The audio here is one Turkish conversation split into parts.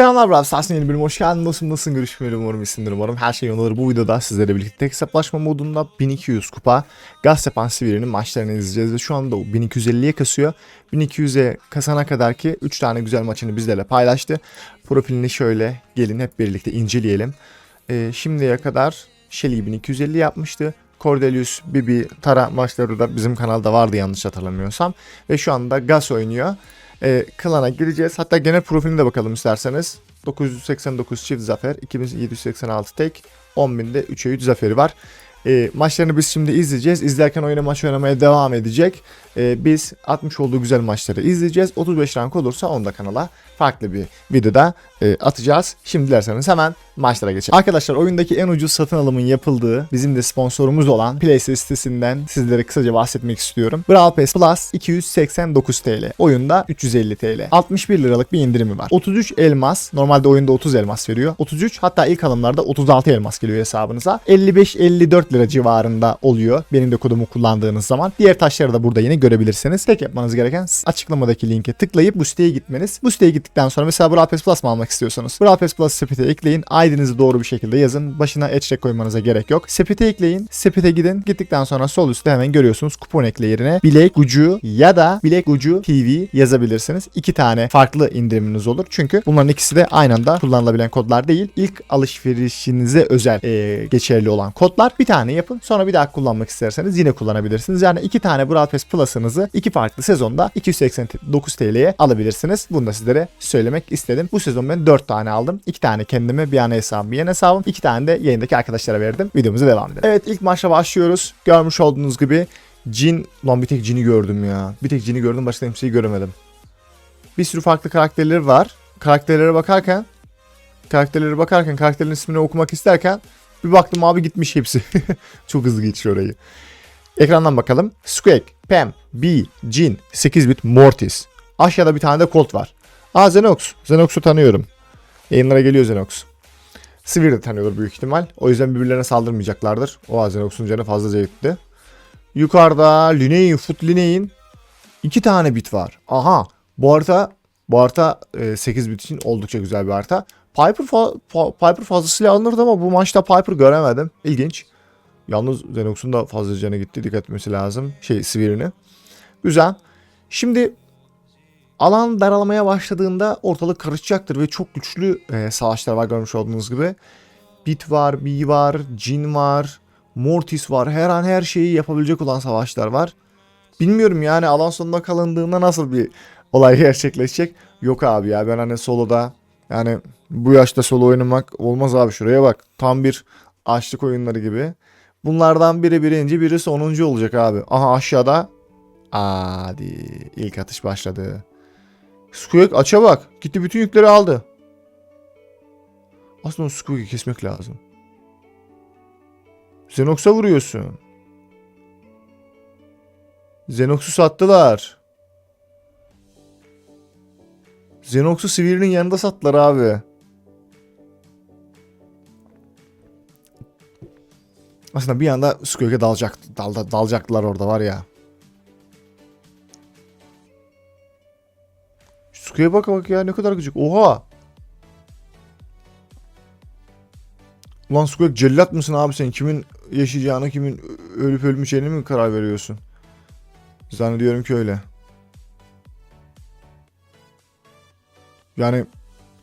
Selamlar Brawl Stars'ın yeni bölümü hoş geldin dostum. Nasılsın? Görüşmeyi umarım iyisindir. Umarım her şey yolunda bu videoda sizlerle birlikte hesaplaşma modunda 1200 kupa gaz yapan Sivri'nin maçlarını izleyeceğiz ve şu anda o 1250'ye kasıyor. 1200'e kasana kadar ki 3 tane güzel maçını bizlerle paylaştı. Profilini şöyle gelin hep birlikte inceleyelim. Ee, şimdiye kadar Shelly 1250 yapmıştı. Cordelius, Bibi, Tara maçları da bizim kanalda vardı yanlış hatırlamıyorsam. Ve şu anda Gas oynuyor e, klana gireceğiz. Hatta genel profiline de bakalım isterseniz. 989 çift zafer, 2786 tek, 10.000'de 3'e 3 zaferi var. E, maçlarını biz şimdi izleyeceğiz. İzlerken oyuna maç oynamaya devam edecek. E, biz 60 olduğu güzel maçları izleyeceğiz. 35 rank olursa onu da kanala farklı bir videoda e, atacağız. Şimdi dilerseniz hemen maçlara geçelim. Arkadaşlar oyundaki en ucuz satın alımın yapıldığı bizim de sponsorumuz olan PlayStation sitesinden sizlere kısaca bahsetmek istiyorum. Brawl Pass Plus 289 TL. Oyunda 350 TL. 61 liralık bir indirimi var. 33 elmas. Normalde oyunda 30 elmas veriyor. 33 hatta ilk alımlarda 36 elmas geliyor hesabınıza. 55-54 lira civarında oluyor. Benim de kodumu kullandığınız zaman. Diğer taşları da burada yine görebilirsiniz. Tek yapmanız gereken açıklamadaki linke tıklayıp bu siteye gitmeniz. Bu siteye gittikten sonra mesela Brawl Pass Plus mı almak istiyorsanız? Brawl Pass Plus sepete ekleyin. ID'nizi doğru bir şekilde yazın. Başına etçek koymanıza gerek yok. Sepete ekleyin. Sepete gidin. Gittikten sonra sol üstte hemen görüyorsunuz kupon ekle yerine bilek ucu ya da bilek ucu TV yazabilirsiniz. İki tane farklı indiriminiz olur. Çünkü bunların ikisi de aynı anda kullanılabilen kodlar değil. İlk alışverişinize özel e, geçerli olan kodlar. Bir tane yapın. Sonra bir daha kullanmak isterseniz yine kullanabilirsiniz. Yani iki tane Brawl Pass Plus'ınızı iki farklı sezonda 289 TL'ye alabilirsiniz. Bunu da sizlere söylemek istedim. Bu sezon ben 4 tane aldım. 2 tane kendime bir ana hesabım bir yan hesabım. 2 tane de yayındaki arkadaşlara verdim. Videomuza devam edelim. Evet ilk maçla başlıyoruz. Görmüş olduğunuz gibi Jin... Lan bir tek Jin'i gördüm ya. Bir tek Jin'i gördüm başka kimseyi göremedim. Bir sürü farklı karakterleri var. Karakterlere bakarken karakterlere bakarken karakterin ismini okumak isterken bir baktım abi gitmiş hepsi. Çok hızlı geçiyor orayı. Ekrandan bakalım. Squeak, Pam, B, Jin, 8 bit, Mortis. Aşağıda bir tane de Colt var. Aa Xenox. Xenox'u tanıyorum. Yayınlara geliyor Xenox. Sivir de tanıyordur büyük ihtimal. O yüzden birbirlerine saldırmayacaklardır. O Xenox'un canı fazlaca gitti. Yukarıda Lineyin, Foot Lineyin. iki tane bit var. Aha. Bu harita, bu harita e, 8 bit için oldukça güzel bir harita. Piper, fa- fa- Piper fazlasıyla alınırdı ama bu maçta Piper göremedim. İlginç. Yalnız Xenox'un da fazla canı gitti. Dikkat etmesi lazım. Şey Sivir'ini. Güzel. Şimdi alan daralamaya başladığında ortalık karışacaktır ve çok güçlü e, savaşlar var görmüş olduğunuz gibi. Bit var, B var, Jin var, Mortis var. Her an her şeyi yapabilecek olan savaşlar var. Bilmiyorum yani alan sonunda kalındığında nasıl bir olay gerçekleşecek. Yok abi ya ben hani soloda yani bu yaşta solo oynamak olmaz abi şuraya bak. Tam bir açlık oyunları gibi. Bunlardan biri birinci biri sonuncu olacak abi. Aha aşağıda. Hadi ilk atış başladı. Squeak aça bak. Gitti bütün yükleri aldı. Aslında Squeak'i kesmek lazım. Xenox'a vuruyorsun. Xenox'u sattılar. Xenox'u Sivir'in yanında sattılar abi. Aslında bir anda Squeak'e dalacak, dal, dalacaktılar orada var ya. Squeak'e bak bak ya ne kadar gıcık. Oha. Ulan Squeak cellat mısın abi sen? Kimin yaşayacağını, kimin ölüp ölmeyeceğini mi karar veriyorsun? Zannediyorum ki öyle. Yani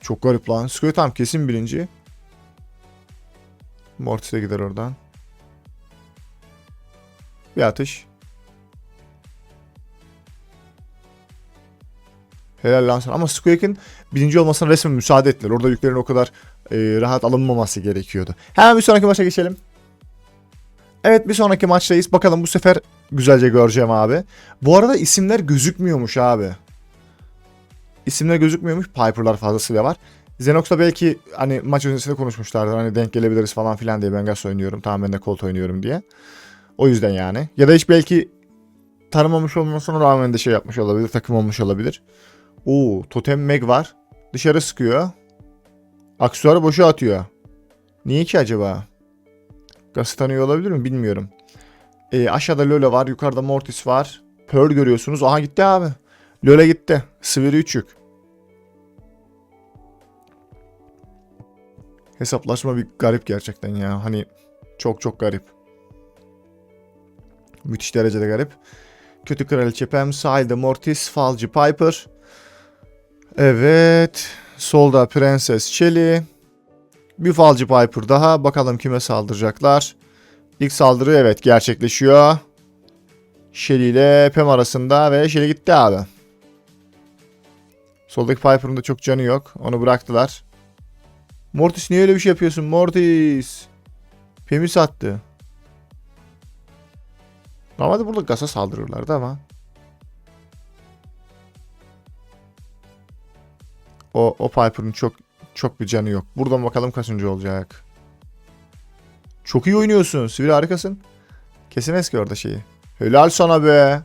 çok garip lan. Squeak tam kesin birinci. Mortis'e gider oradan. Bir atış. Helal lan. Ama Squeak'in birinci olmasına resmen müsaade ettiler. Orada yüklerin o kadar e, rahat alınmaması gerekiyordu. Hemen bir sonraki maça geçelim. Evet bir sonraki maçtayız. Bakalım bu sefer güzelce göreceğim abi. Bu arada isimler gözükmüyormuş abi. İsimler gözükmüyormuş. Piper'lar fazlasıyla var. Xenox'la belki hani maç öncesinde konuşmuşlardı. Hani denk gelebiliriz falan filan diye ben Gas oynuyorum. Tamam ben de Colt oynuyorum diye. O yüzden yani. Ya da hiç belki tanımamış olmasına rağmen de şey yapmış olabilir. Takım olmuş olabilir. Oo, totem meg var. Dışarı sıkıyor. Aksesuarı boşa atıyor. Niye ki acaba? Gas'ı tanıyor olabilir mi bilmiyorum. Ee, aşağıda Lola var. Yukarıda Mortis var. Pearl görüyorsunuz. Aha gitti abi. Lola gitti. Sivri 3 yük. Hesaplaşma bir garip gerçekten ya. Hani çok çok garip. Müthiş derecede garip. Kötü Kraliçe Pam, sahilde Mortis, Falcı Piper. Evet. Solda Prenses Shelly. Bir Falcı Piper daha. Bakalım kime saldıracaklar. İlk saldırı evet gerçekleşiyor. Shelly ile Pam arasında ve Shelly gitti abi. Soldaki Piper'ın da çok canı yok. Onu bıraktılar. Mortis niye öyle bir şey yapıyorsun Mortis? Pam'i sattı. Normalde burada Gas'a saldırırlardı ama. O, o Piper'ın çok çok bir canı yok. Buradan bakalım kaçıncı olacak. Çok iyi oynuyorsun. Sivri harikasın. Kesemez ki orada şeyi. Helal sana be.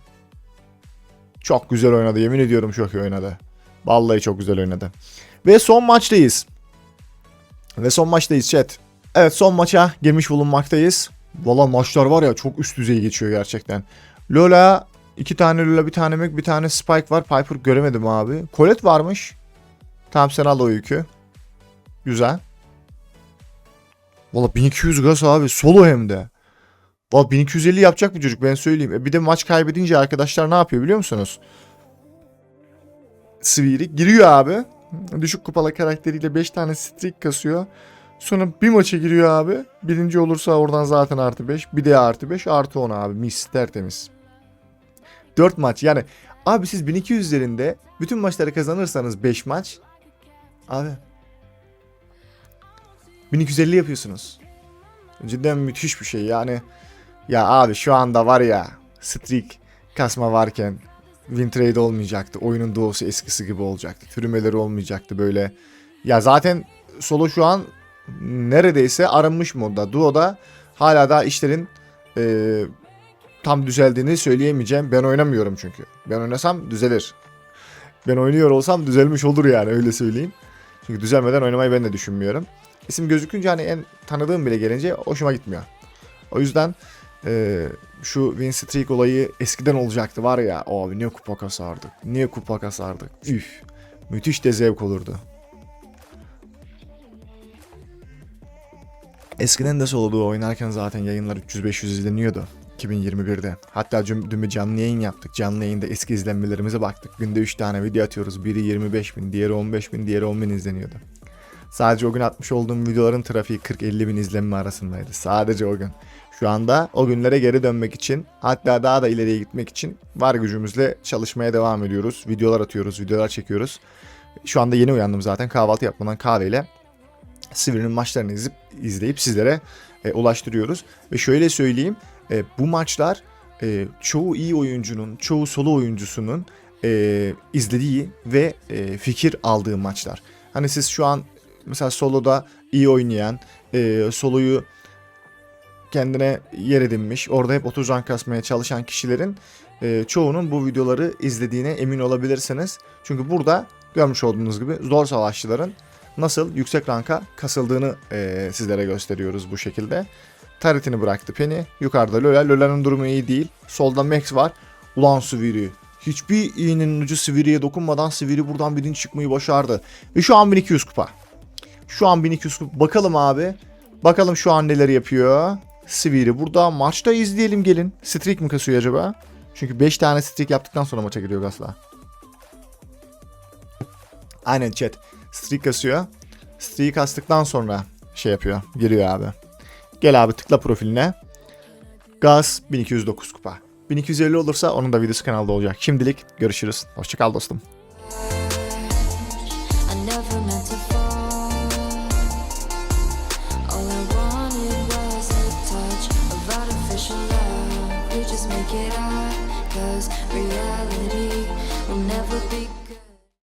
Çok güzel oynadı. Yemin ediyorum çok iyi oynadı. Vallahi çok güzel oynadı. Ve son maçtayız. Ve son maçtayız chat. Evet son maça girmiş bulunmaktayız. Valla maçlar var ya çok üst düzey geçiyor gerçekten. Lola iki tane Lola bir tane Meg bir tane Spike var. Piper göremedim abi. Colette varmış. Tamam sen al o yükü. Güzel. Valla 1200 gas abi solo hem de. Valla 1250 yapacak bu çocuk ben söyleyeyim. E bir de maç kaybedince arkadaşlar ne yapıyor biliyor musunuz? Sviri giriyor abi. Düşük kupalı karakteriyle 5 tane streak kasıyor. Sonra bir maça giriyor abi. Birinci olursa oradan zaten artı 5. Bir de artı 5 artı 10 abi. Mis tertemiz. 4 maç yani. Abi siz 1200 üzerinde bütün maçları kazanırsanız 5 maç. Abi. 1250 yapıyorsunuz. Cidden müthiş bir şey yani. Ya abi şu anda var ya streak kasma varken win trade olmayacaktı. Oyunun doğusu eskisi gibi olacaktı. Türümeleri olmayacaktı böyle. Ya zaten solo şu an neredeyse arınmış modda. Duo'da hala daha işlerin e, tam düzeldiğini söyleyemeyeceğim. Ben oynamıyorum çünkü. Ben oynasam düzelir. Ben oynuyor olsam düzelmiş olur yani öyle söyleyeyim. Çünkü düzelmeden oynamayı ben de düşünmüyorum. İsim gözükünce hani en tanıdığım bile gelince hoşuma gitmiyor. O yüzden e, şu win streak olayı eskiden olacaktı var ya abi ne kupa kasardık. Ne kupa kasardık. Üf. Müthiş de zevk olurdu. Eskiden de solo'da oynarken zaten yayınlar 300-500 izleniyordu. 2021'de. Hatta dün bir canlı yayın yaptık. Canlı yayında eski izlenmelerimize baktık. Günde 3 tane video atıyoruz. Biri 25 bin, diğeri 15 bin, diğeri 10 bin izleniyordu. Sadece o gün atmış olduğum videoların trafiği 40-50 bin izlenme arasındaydı. Sadece o gün. Şu anda o günlere geri dönmek için hatta daha da ileriye gitmek için var gücümüzle çalışmaya devam ediyoruz. Videolar atıyoruz, videolar çekiyoruz. Şu anda yeni uyandım zaten kahvaltı yapmadan kahveyle. Sivri'nin maçlarını izleyip, izleyip sizlere e, ulaştırıyoruz. Ve şöyle söyleyeyim e, bu maçlar e, çoğu iyi oyuncunun, çoğu solo oyuncusunun e, izlediği ve e, fikir aldığı maçlar. Hani siz şu an mesela soloda iyi oynayan, e, soloyu kendine yer edinmiş, orada hep 30 rank kasmaya çalışan kişilerin e, çoğunun bu videoları izlediğine emin olabilirsiniz. Çünkü burada görmüş olduğunuz gibi zor savaşçıların nasıl yüksek ranka kasıldığını e, sizlere gösteriyoruz bu şekilde. Taretini bıraktı Penny. Yukarıda Lola. Lola'nın durumu iyi değil. Solda Max var. Ulan Siviri. Hiçbir iğnenin ucu Siviri'ye dokunmadan Siviri buradan birinci çıkmayı başardı. Ve şu an 1200 kupa. Şu an 1200 kupa. Bakalım abi. Bakalım şu an neler yapıyor. Siviri burada. Maçta izleyelim gelin. Streak mi kasıyor acaba? Çünkü 5 tane streak yaptıktan sonra maça giriyor Gasla. Aynen chat. Streak kasıyor. Streak kastıktan sonra şey yapıyor. Giriyor abi. Gel abi tıkla profiline. Gaz 1209 kupa. 1250 olursa onun da videosu kanalda olacak. Şimdilik görüşürüz. Hoşçakal dostum.